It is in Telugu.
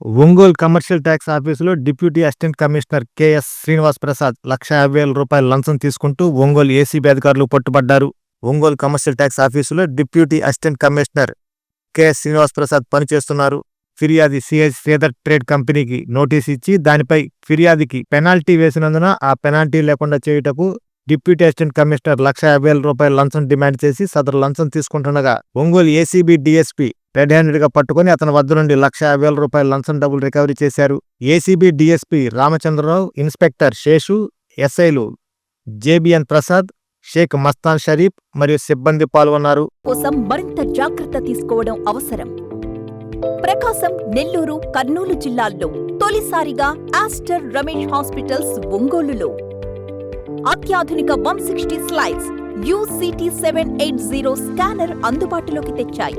ఒంగోలు కమర్షియల్ ట్యాక్స్ ఆఫీసులో deputy assistant commissioner KS Srinivas Prasad లక్ష యాభై వేల రూపాయల లంచం తీసుకుంటూ ఒంగోలు ఏసీబీ అధికారులు పట్టుబడ్డారు. ఒంగోలు కమర్షియల్ ట్యాక్స్ ఆఫీసులో deputy assistant commissioner KS Srinivas Prasad పనిచేస్తున్నారు. ఫిర్యాది సిఎస్ శ్రీధర్ ట్రేడ్ కంపెనీకి నోటీస్ ఇచ్చి దానిపై ఫిర్యాదికి పెనాల్టీ వేసినందున ఆ పెనాల్టీ లేకుండా చేయుటకు డిప్యూటీ అసిస్టెంట్ కమిషనర్ లక్ష యాభై వేల రూపాయల లంచం డిమాండ్ చేసి సదరు లంచం తీసుకుంటుండగా ఒంగోలు ఏసీబీ డిఎస్పీ రెడ్ హ్యాండెడ్గా పట్టుకుని అతని వద్ద నుండి లక్ష యాభై వేల రూపాయల లంచం డబ్బులు రికవరీ చేశారు. ACB DSP Ramachandrarao inspector Seshu ఎస్ఐలు జేబిఎన్ ప్రసాద్ షేక్ మస్తాన్ షరీఫ్ మరియు సిబ్బంది పాల్గొన్నారు. కోసం మరింత జాగ్రత్త తీసుకోవడం అవసరం. ప్రకాశం నెల్లూరు కర్నూలు జిల్లాల్లో తొలిసారిగా ఆస్టర్ రమేష్ హాస్పిటల్స్ ఒంగోలులో. అత్యాధునిక one sixty slides UCT seven eight zero scanner అందుబాటులోకి తెచ్చాయి.